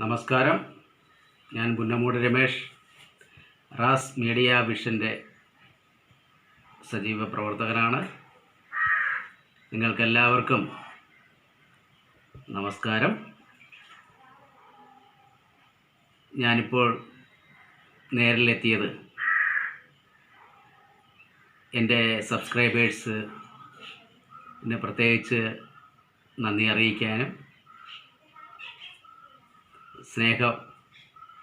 നമസ്കാരം. ഞാൻ Punnamoodu Ramesh Ras media വിഷന്റെ സജീവ പ്രവർത്തകനാണ്. നിങ്ങൾക്കെല്ലാവർക്കും നമസ്കാരം. ഞാനിപ്പോൾ നേരിലെത്തിയത് എന്റെ സബ്സ്ക്രൈബേഴ്സ് പ്രത്യേകിച്ച് നന്ദി അറിയിക്കാനും സ്നേഹം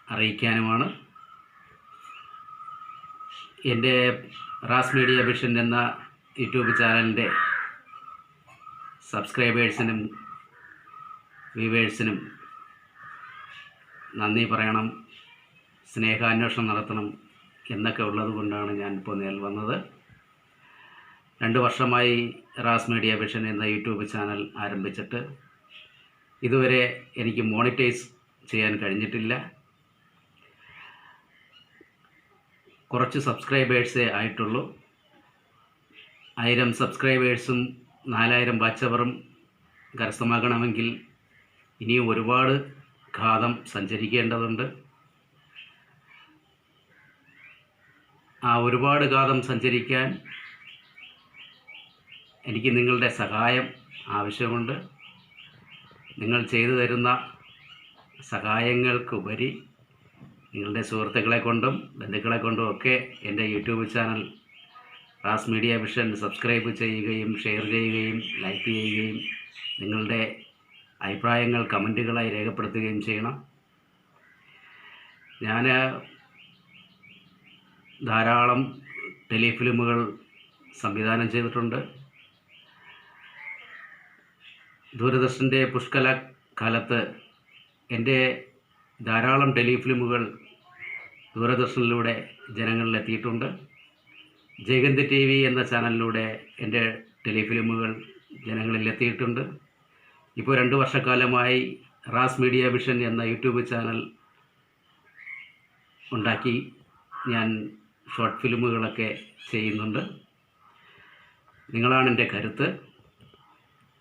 അറിയിക്കാനുമാണ്. എന്റെ റാസ് മീഡിയ വിഷൻ എന്ന യൂട്യൂബ് ചാനലിന്റെ സബ്സ്ക്രൈബേഴ്സിനും വ്യൂവേഴ്സിനും നന്ദി പറയണം. സ്നേഹാന്വേഷണം നടത്തണം എന്നൊക്കെ ഉള്ളത് കൊണ്ടാണ് ഞാനിപ്പോൾ നേൽ വന്നത്. രണ്ട് വർഷമായി റാസ് മീഡിയ വിഷൻ എന്ന യൂട്യൂബ് ചാനൽ ആരംഭിച്ചിട്ട് ഇതുവരെ എനിക്ക് മോണിറ്റൈസ് ചെയ്യാൻ കഴിഞ്ഞിട്ടില്ല. കുറച്ച് സബ്സ്ക്രൈബേഴ്സേ ആയിട്ടുള്ളൂ. ആയിരം സബ്സ്ക്രൈബേഴ്സും നാലായിരം വാച്ചവറും കരസ്ഥമാക്കണമെങ്കിൽ ഇനിയും ഒരുപാട് ഘാതം സഞ്ചരിക്കേണ്ടതുണ്ട്. ആ ഒരുപാട് ഘാതം സഞ്ചരിക്കാൻ എനിക്ക് നിങ്ങളുടെ സഹായം ആവശ്യമുണ്ട്. നിങ്ങൾ ചെയ്തു തരുന്ന സഹായങ്ങൾക്കുപരി നിങ്ങളുടെ സുഹൃത്തുക്കളെ കൊണ്ടും ബന്ധുക്കളെ കൊണ്ടും ഒക്കെ എന്റെ YouTube channel Raz media vision subscribe ചെയ്യുകയും ഷെയർ ചെയ്യുകയും ലൈക്ക് ചെയ്യുകയും നിങ്ങളുടെ അഭിപ്രായങ്ങൾ കമന്റുകളായി രേഖപ്പെടുത്തുകയും ചെയ്യണം. ഞാൻ ധാരാളം ടെലിഫിലിമുകൾ സംവിധാനം ചെയ്തിട്ടുണ്ട്. ദൂരദർശന്റെ പുഷ്കല കാലത്ത് എന്റെ ധാരാളം ടെലിഫിലിമുകൾ ദൂരദർശനിലൂടെ ജനങ്ങളിലെത്തിയിട്ടുണ്ട്. ജയഗന്ധി ടി വി എന്ന ചാനലിലൂടെ എന്റെ ടെലിഫിലിമുകൾ ജനങ്ങളിലെത്തിയിട്ടുണ്ട്. ഇപ്പോൾ രണ്ട് വർഷക്കാലമായി റാസ് മീഡിയ വിഷൻ എന്ന യൂട്യൂബ് ചാനൽ ഉണ്ടാക്കി ഞാൻ ഷോർട്ട് ഫിലിമുകളൊക്കെ ചെയ്യുന്നുണ്ട്. നിങ്ങളാണ് എന്റെ കരുത്ത്.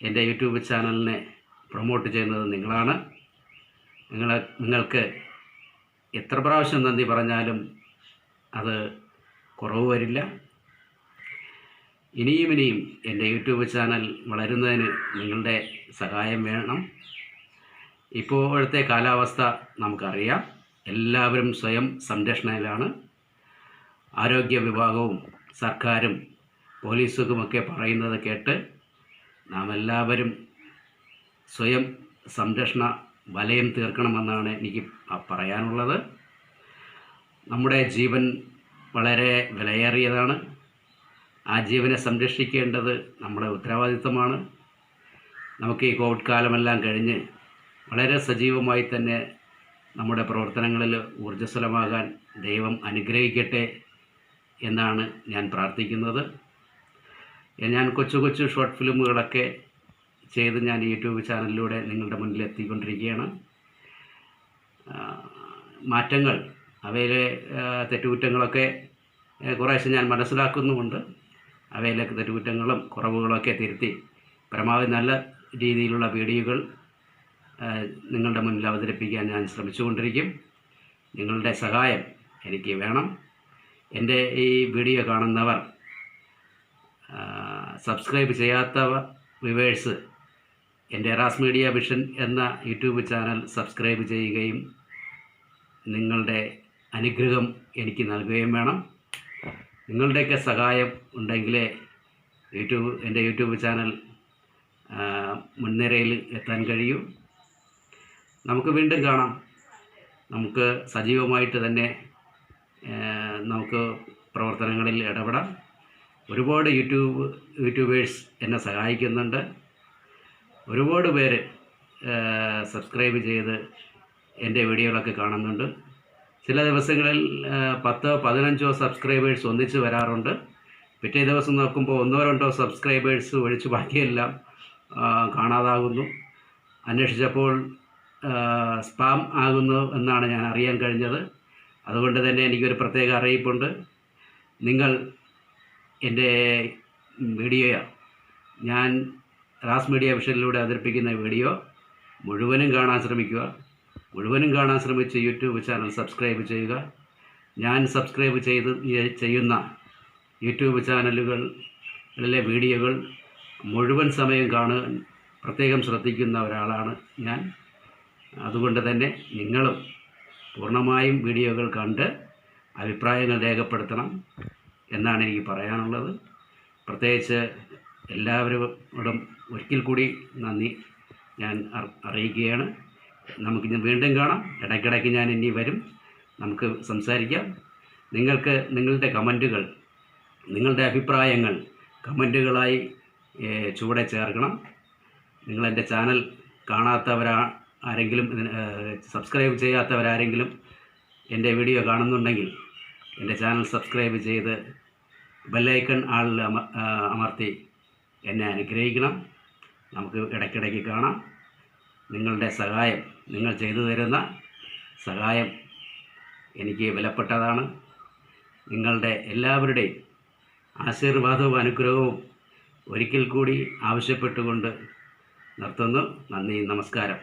എന്റെ യൂട്യൂബ് ചാനലിനെ പ്രൊമോട്ട് ചെയ്യുന്നത് നിങ്ങളാണ്. നിങ്ങൾ നിങ്ങൾക്ക് എത്ര പ്രാവശ്യം നന്ദി പറഞ്ഞാലും അത് കുറവ് വരില്ല. ഇനിയും ഇനിയും എന്റെ യൂട്യൂബ് ചാനൽ വളരുന്നതിന് നിങ്ങളുടെ സഹായം വേണം. ഇപ്പോഴത്തെ കാലാവസ്ഥ നമുക്കറിയാം. എല്ലാവരും സ്വയം സംരക്ഷണയിലാണ്. ആരോഗ്യ വിഭാഗവും സർക്കാരും പോലീസുകുമൊക്കെ പറയുന്നത് കേട്ട് നാം എല്ലാവരും സ്വയം സംരക്ഷണ വലയം തീർക്കണമെന്നാണ് എനിക്ക് പറയാനുള്ളത്. നമ്മുടെ ജീവൻ വളരെ വിലയേറിയതാണ്. ആ ജീവനെ സംരക്ഷിക്കേണ്ടത് നമ്മുടെ ഉത്തരവാദിത്തമാണ് നമുക്ക് ഈ കോവിഡ് കാലമെല്ലാം കഴിഞ്ഞ് വളരെ സജീവമായി തന്നെ നമ്മുടെ പ്രവർത്തനങ്ങളിൽ ഊർജസ്വലമാകാൻ ദൈവം അനുഗ്രഹിക്കട്ടെ എന്നാണ് ഞാൻ പ്രാർത്ഥിക്കുന്നത്. ഞാൻ കൊച്ചു കൊച്ചു ഷോർട്ട് ഫിലിമുകളൊക്കെ ചെയ്ത് ഞാൻ യൂട്യൂബ് ചാനലിലൂടെ നിങ്ങളുടെ മുന്നിൽ എത്തിക്കൊണ്ടിരിക്കുകയാണ്. മാറ്റങ്ങൾ അവയിലെ തെറ്റുകുറ്റങ്ങളൊക്കെ കുറേശ്ശെ ഞാൻ മനസ്സിലാക്കുന്നുമുണ്ട്. അവയിലെ തെറ്റുകുറ്റങ്ങളും കുറവുകളൊക്കെ തിരുത്തി പരമാവധി നല്ല രീതിയിലുള്ള വീഡിയോകൾ നിങ്ങളുടെ മുന്നിൽ അവതരിപ്പിക്കാൻ ഞാൻ ശ്രമിച്ചുകൊണ്ടിരിക്കും. നിങ്ങളുടെ സഹായം എനിക്ക് വേണം. എന്റെ ഈ വീഡിയോ കാണുന്നവർ സബ്സ്ക്രൈബ് ചെയ്യാത്തവ വിവേഴ്സ് എന്റെ റാസ് മീഡിയ വിഷൻ എന്ന യൂട്യൂബ് ചാനൽ സബ്സ്ക്രൈബ് ചെയ്യുകയും നിങ്ങളുടെ അനുഗ്രഹം എനിക്ക് നൽകുകയും വേണം. നിങ്ങളുടെയൊക്കെ സഹായം ഉണ്ടെങ്കിലേ യൂട്യൂബ് എന്റെ യൂട്യൂബ് ചാനൽ മുൻനിരയിൽ എത്താൻ കഴിയൂ. നമുക്ക് വീണ്ടും കാണാം. നമുക്ക് സജീവമായിട്ട് തന്നെ നമുക്ക് പ്രവർത്തനങ്ങളിൽ ഇടപെടാം. ഒരുപാട് യൂട്യൂബ് യൂട്യൂബേഴ്സ് എന്നെ സഹായിക്കുന്നുണ്ട്. ഒരുപാട് പേര് സബ്സ്ക്രൈബ് ചെയ്ത് എന്റെ വീഡിയോകളൊക്കെ കാണുന്നുണ്ട്. ചില ദിവസങ്ങളിൽ പത്തോ പതിനഞ്ചോ സബ്സ്ക്രൈബേഴ്സ് ഒന്നിച്ച് വരാറുണ്ട്. പിറ്റേ ദിവസം നോക്കുമ്പോൾ ഒന്നോ രണ്ടോ സബ്സ്ക്രൈബേഴ്സ് ഒഴിച്ച് ബാക്കിയെല്ലാം കാണാതാകുന്നു. അന്വേഷിച്ചപ്പോൾ സ്പാം ആകുന്നു എന്നാണ് ഞാൻ അറിയാൻ കഴിഞ്ഞത്. അതുകൊണ്ട് തന്നെ എനിക്കൊരു പ്രത്യേക അറിയിപ്പുണ്ട്. നിങ്ങൾ എന്റെ വീഡിയോ ഞാൻ റാസ് മീഡിയ വിഷനിലൂടെ അവതരിപ്പിക്കുന്ന വീഡിയോ മുഴുവനും കാണാൻ ശ്രമിക്കുക. മുഴുവനും കാണാൻ ശ്രമിച്ച് യൂട്യൂബ് ചാനൽ സബ്സ്ക്രൈബ് ചെയ്യുക. ഞാൻ സബ്സ്ക്രൈബ് ചെയ്ത് ചെയ്യുന്ന യൂട്യൂബ് ചാനലുകളിലെ വീഡിയോകൾ മുഴുവൻ സമയം കാണാൻ പ്രത്യേകം ശ്രദ്ധിക്കുന്ന ഒരാളാണ് ഞാൻ. അതുകൊണ്ട് തന്നെ നിങ്ങളും പൂർണമായും വീഡിയോകൾ കണ്ട് അഭിപ്രായങ്ങൾ രേഖപ്പെടുത്തണം എന്നാണ് എനിക്ക് പറയാനുള്ളത്. പ്രത്യേകിച്ച് എല്ലാവരോടും ഒരിക്കൽ കൂടി നന്ദി. ഞാൻ അറിയിക്കുകയാണ്. നമുക്ക് നമുക്കിനി വീണ്ടും കാണാം. ഇടയ്ക്കിടയ്ക്ക് ഞാൻ ഇനി വരും. നമുക്ക് സംസാരിക്കാം. നിങ്ങൾക്ക് നിങ്ങളുടെ കമന്റുകൾ നിങ്ങളുടെ അഭിപ്രായങ്ങൾ കമന്റുകളായി ചുവടെ ചേർക്കണം. നിങ്ങളെന്റെ ചാനൽ കാണാത്തവരാ ആരെങ്കിലും സബ്സ്ക്രൈബ് ചെയ്യാത്തവരാരെങ്കിലും എന്റെ വീഡിയോ കാണുന്നുണ്ടെങ്കിൽ എന്റെ ചാനൽ സബ്സ്ക്രൈബ് ചെയ്ത് ബെല്ലൈക്കൺ ആളിൽ അമ അമർത്തി എന്നെ അനുഗ്രഹിക്കണം. നമുക്ക് ഇടയ്ക്കിടയ്ക്ക് കാണാം. നിങ്ങളുടെ സഹായം നിങ്ങൾ ചെയ്തു തരുന്ന സഹായം എനിക്ക് വിലപ്പെട്ടതാണ്. നിങ്ങളുടെ എല്ലാവരുടെയും ആശീർവാദവും അനുഗ്രഹവും ഒരിക്കൽ കൂടി ആവശ്യപ്പെട്ടുകൊണ്ട് നിർത്തുന്നു. നന്ദി നമസ്കാരം.